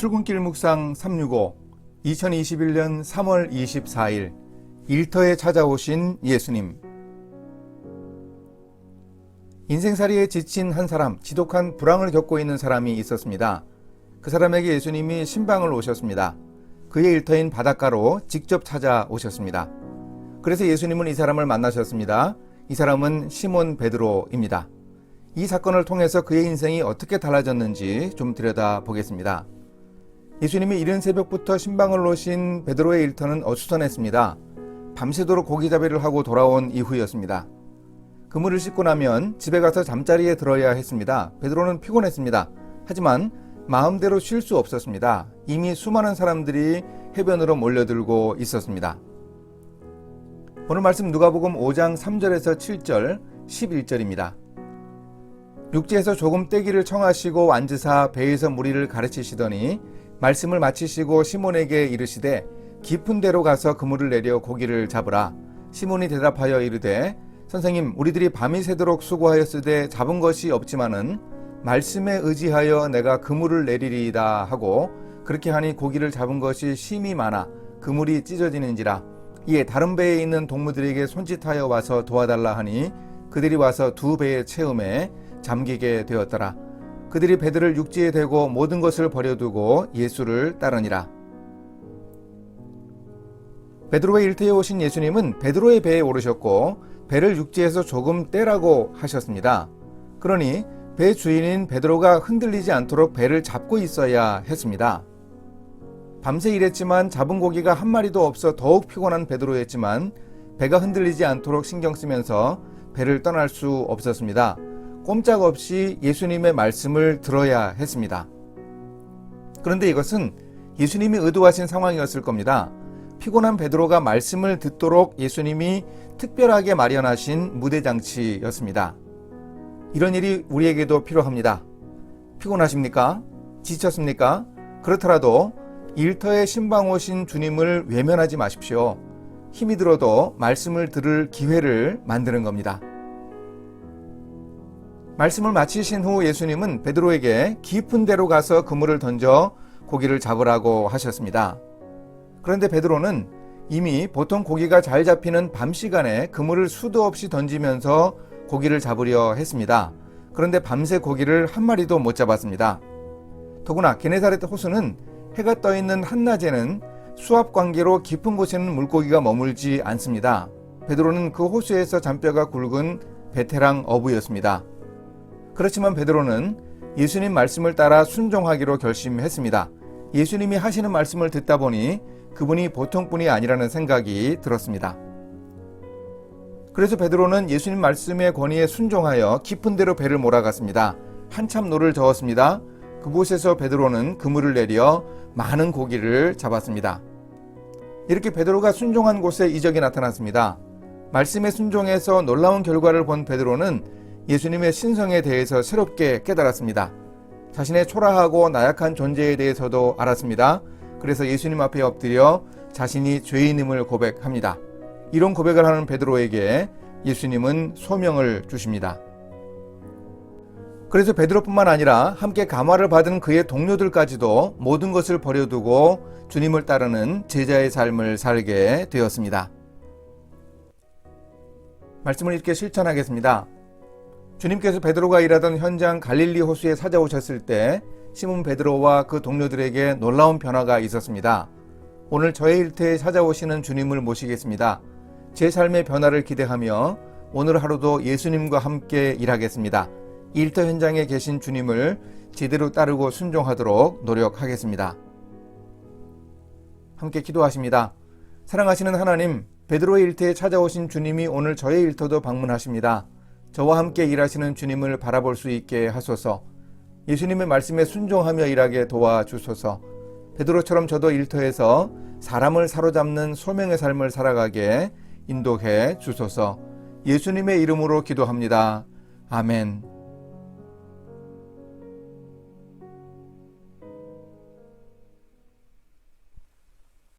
출근길 묵상 365 2021년 3월 24일 일터에 찾아오신 예수님 인생살이에 지친 한 사람, 지독한 불황을 겪고 있는 사람이 있었습니다. 그 사람에게 예수님이 신방을 오셨습니다. 그의 일터인 바닷가로 직접 찾아오셨습니다. 그래서 예수님은 이 사람을 만나셨습니다. 이 사람은 시몬 베드로입니다. 이 사건을 통해서 그의 인생이 어떻게 달라졌는지 좀 들여다 보겠습니다. 예수님이 이른 새벽부터 신방을 오신 베드로의 일터는 어수선했습니다. 밤새도록 고기잡이를 하고 돌아온 이후였습니다. 그물을 씻고 나면 집에 가서 잠자리에 들어야 했습니다. 베드로는 피곤했습니다. 하지만 마음대로 쉴 수 없었습니다. 이미 수많은 사람들이 해변으로 몰려들고 있었습니다. 오늘 말씀 누가복음 5장 3절에서 7절, 11절입니다. 육지에서 조금 떼기를 청하시고 앉으사 배에서 무리를 가르치시더니 말씀을 마치시고 시몬에게 이르시되 깊은 데로 가서 그물을 내려 고기를 잡으라. 시몬이 대답하여 이르되 선생님 우리들이 밤이 새도록 수고하였으되 잡은 것이 없지만은 말씀에 의지하여 내가 그물을 내리리이다 하고 그렇게 하니 고기를 잡은 것이 심이 많아 그물이 찢어지는지라 이에 다른 배에 있는 동무들에게 손짓하여 와서 도와달라 하니 그들이 와서 두 배에 채움에 잠기게 되었더라. 그들이 배들을 육지에 대고 모든 것을 버려두고 예수를 따르니라. 베드로의 일터에 오신 예수님은 베드로의 배에 오르셨고 배를 육지에서 조금 떼라고 하셨습니다. 그러니 배 주인인 베드로가 흔들리지 않도록 배를 잡고 있어야 했습니다. 밤새 일했지만 잡은 고기가 한 마리도 없어 더욱 피곤한 베드로였지만 배가 흔들리지 않도록 신경 쓰면서 배를 떠날 수 없었습니다. 꼼짝없이 예수님의 말씀을 들어야 했습니다. 그런데 이것은 예수님이 의도하신 상황이었을 겁니다. 피곤한 베드로가 말씀을 듣도록 예수님이 특별하게 마련하신 무대 장치였습니다. 이런 일이 우리에게도 필요합니다. 피곤하십니까? 지쳤습니까? 그렇더라도 일터에 신방 오신 주님을 외면하지 마십시오. 힘이 들어도 말씀을 들을 기회를 만드는 겁니다. 말씀을 마치신 후 예수님은 베드로에게 깊은 데로 가서 그물을 던져 고기를 잡으라고 하셨습니다. 그런데 베드로는 이미 보통 고기가 잘 잡히는 밤 시간에 그물을 수도 없이 던지면서 고기를 잡으려 했습니다. 그런데 밤새 고기를 한 마리도 못 잡았습니다. 더구나 게네사렛 호수는 해가 떠 있는 한낮에는 수압 관계로 깊은 곳에는 물고기가 머물지 않습니다. 베드로는 그 호수에서 잔뼈가 굵은 베테랑 어부였습니다. 그렇지만 베드로는 예수님 말씀을 따라 순종하기로 결심했습니다. 예수님이 하시는 말씀을 듣다 보니 그분이 보통 분이 아니라는 생각이 들었습니다. 그래서 베드로는 예수님 말씀의 권위에 순종하여 깊은 데로 배를 몰아갔습니다. 한참 노를 저었습니다. 그곳에서 베드로는 그물을 내려 많은 고기를 잡았습니다. 이렇게 베드로가 순종한 곳에 이적이 나타났습니다. 말씀에 순종해서 놀라운 결과를 본 베드로는 예수님의 신성에 대해서 새롭게 깨달았습니다. 자신의 초라하고 나약한 존재에 대해서도 알았습니다. 그래서 예수님 앞에 엎드려 자신이 죄인임을 고백합니다. 이런 고백을 하는 베드로에게 예수님은 소명을 주십니다. 그래서 베드로뿐만 아니라 함께 감화를 받은 그의 동료들까지도 모든 것을 버려두고 주님을 따르는 제자의 삶을 살게 되었습니다. 말씀을 읽게 실천하겠습니다. 주님께서 베드로가 일하던 현장 갈릴리 호수에 찾아오셨을 때 시몬 베드로와 그 동료들에게 놀라운 변화가 있었습니다. 오늘 저의 일터에 찾아오시는 주님을 모시겠습니다. 제 삶의 변화를 기대하며 오늘 하루도 예수님과 함께 일하겠습니다. 일터 현장에 계신 주님을 제대로 따르고 순종하도록 노력하겠습니다. 함께 기도하십니다. 사랑하시는 하나님, 베드로의 일터에 찾아오신 주님이 오늘 저의 일터도 방문하십니다. 저와 함께 일하시는 주님을 바라볼 수 있게 하소서. 예수님의 말씀에 순종하며 일하게 도와주소서. 베드로처럼 저도 일터에서 사람을 사로잡는 소명의 삶을 살아가게 인도해 주소서. 예수님의 이름으로 기도합니다. 아멘.